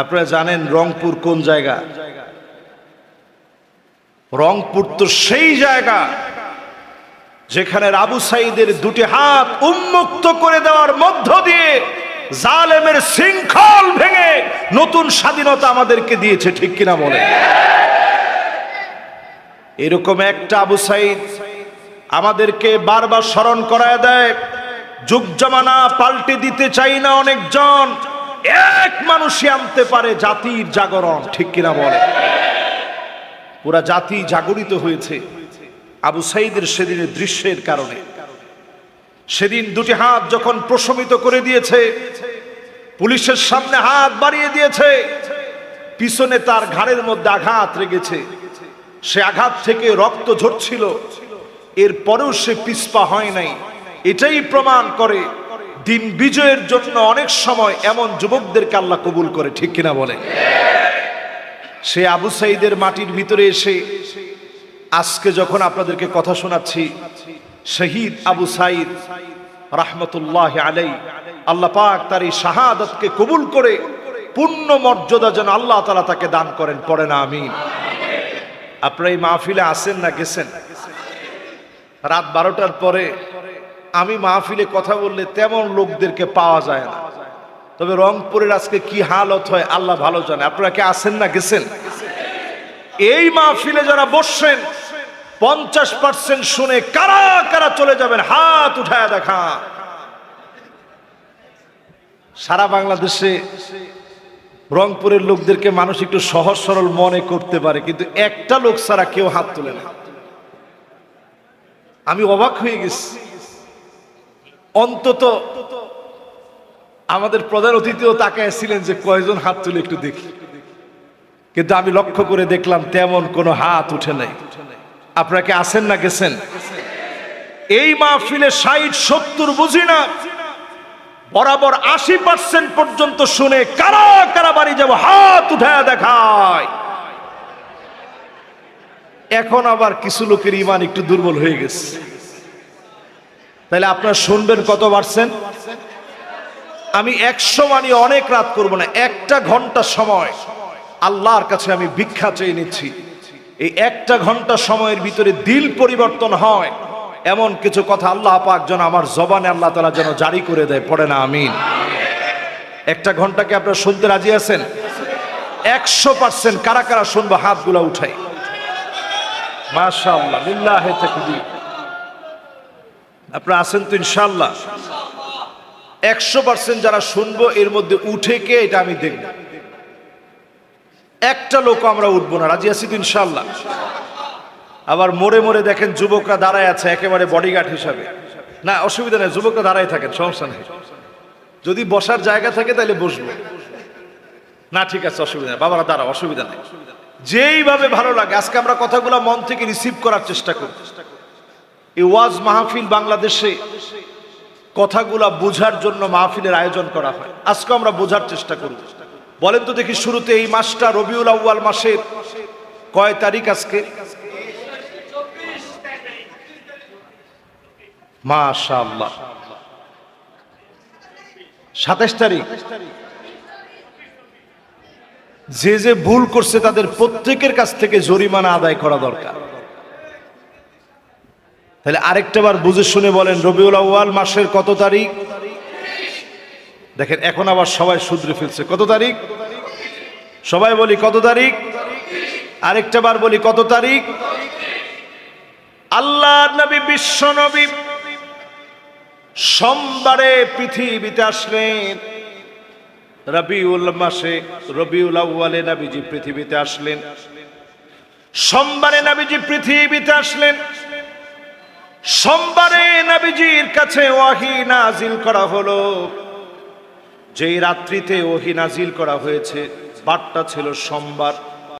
আপনারা জানেন রংপুর কোন জায়গা? রংপুর তো সেই জায়গা যেখানে আবু সাইদের দুটি হাত উন্মুক্ত করে দেওয়ার মধ্য দিয়ে জালেমের শৃঙ্খল ভেঙে নতুন স্বাধীনতা আমাদেরকে দিয়েছে, ঠিক কিনা বলে এরকম একটা আবু সাইদ আমাদেরকে বারবার স্মরণ করায় দেয়, যুগ জামানা পাল্টে দিতে চাই না অনেকজন। এক মানুষই আনতে পারে জাতির জাগরণ, ঠিক কিনা বলে? পুরা জাতি জাগরিত হয়েছে আবু সাইদের সেদিনের দৃশ্যের কারণে। সেদিন দুটি হাত যখন প্রশমিত করে দিয়েছে, পুলিশের সামনে হাত বাড়িয়ে দিয়েছে, পিছনে তার ঘাড়ের মধ্যে আঘাত লেগেছে। সে আঘাত থেকে রক্ত ঝরছিল, এরপরেও সে পিসপা হয় নাই। এটাই প্রমাণ করে দিন বিজয়ের জন্য অনেক সময় এমন যুবকদেরকে আল্লাহ কবুল করে, ঠিক কিনা বলে? সে আবু সাইদের মাটির ভিতরে এসে আজকে যখন আপনাদেরকে কথা শোনাচ্ছি, শহীদ আবু সাইদ রাহমতুল্লাহ আলাই আল্লাহ পাক তার এই শাহাদতকে কবুল করে পূর্ণ মর্যাদা যেন আল্লাহ তালা তাকে দান করেন পড়ে না আমি আপনারা এই মাহফিলে আসেন না গেছেন? রাত বারোটার পরে আমি মাহফিলে কথা বললে তেমন লোকদেরকে পাওয়া যায় না। তবে রংপুরের আজকে কি হালত হয়, আল্লাহ ভালো জানে। আপনারা কি আসেন না গেছেন? এই মাহফিলে যারা বসছেন, পঞ্চাশ পার্সেন্ট শুনে কারা কারা চলে যাবেন, হাত উঠায় দেখা। সারা বাংলাদেশে রংপুরের লোকদেরকে মানুষ একটু সহজ সরল মনে করতে পারে, কিন্তু একটা লোক ছাড়া কেউ হাত তোলে না। আমি অবাক হয়ে গেছি। অন্তত আমাদের প্রধান অতিথিও তাকায় ছিলেন যে কয়জন হাত তুলে একটু দেখি। কিন্তু আমি লক্ষ্য করে দেখলাম তেমন কোনো হাত উঠে নাই। আপনাকে আসেন না গেছেন? এই মাহফিলে ষাট, সত্তর বুঝি না। বরাবর আশি পার্সেন্ট পর্যন্ত শুনে কারা কারা বাড়ি যাব, হাত উঠায় দেখায়। এখন আবার কিছু লোকের ইমান একটু দুর্বল হয়ে গেছে। তাহলে আপনারা শুনবেন কত পার্সেন্ট? আমি একশো মানি অনেক রাত করব না, একটা ঘণ্টা সময় আল্লাহর কাছে আমি ভিক্ষা চেয়ে নিচ্ছি। এই একটা ঘণ্টা সময়ের ভিতরে দিল পরিবর্তন হয়, এমন কিছু কথা আল্লাহ পাক যেন আমার জবানে আল্লাহ তালা যেন জারি করে দেয়, পড়ে না, আমিন। একটা ঘন্টাকে আপনারা শুনতে রাজি আছেন? একশো পার্সেন্ট কারা কারা শুনব, হাতগুলা উঠাই। মাশাআল্লাহ, লিল্লাহে আপনারা আছেন তো ইনশাআল্লাহ। একশো পার্সেন্ট যারা শুনব, এর মধ্যে উঠে কে এটা আমি দেখব। একটা লোক আমরা উঠবো না, রাজি আছি তো ইনশাল্লাহ আবার মোড়ে মোড়ে দেখেন যুবকরা দাঁড়ায় আছে, একেবারে বডিগার্ড হিসাবে। না, অসুবিধা নেই, যুবকরা দাঁড়ায় থাকেন, সমস্যা নেই। যদি বসার জায়গা থাকে তাহলে বসবো। না, ঠিক আছে, অসুবিধা নেই, বাবারা দাঁড়া অসুবিধা নেই। যেইভাবে ভালো লাগে, আজকে আমরা কথাগুলো মন থেকে রিসিভ করার চেষ্টা করি এই ওয়াজ মাহফিল বাংলাদেশে কথাগুলা বোঝার জন্য মাহফিলের আয়োজন করা হয়। আজকে আমরা বোঝার চেষ্টা করব। বলেন তো দেখি শুরুতে এই মাসটা রবিউল আউ্য়াল মাসের কয় তারিখ আজকে? মাশাআল্লাহ। সাতাশ তারিখ। যে যে ভুল করছে তাদের প্রত্যেকের কাছ থেকে জরিমানা আদায় করা দরকার। তাহলে আরেকটা বার বুঝে শুনে বলেন, রবিউল আউ্য়াল মাসের কত তারিখ? দেখেন, এখন আবার সবাই শুধরে ফেলছে। কত তারিখ? সবাই বলি, কত তারিখ? আরেকটা বার বলি, কত তারিখ? আল্লাহ নবী, বিশ্ব নবী সোমবারে পৃথিবীতে আসলেন। রবিউল মাসে, রবিউল আউ্য়ালে নবীজি পৃথিবীতে আসলেন। সোমবারে নবীজি পৃথিবীতে আসলেন। সোমবারে নবীজির কাছে ওয়াহি নাজিল করা হলো। যেই রাত্রিতে ওহি নাজিল করা হয়েছে, বারটা ছিল সোমবার।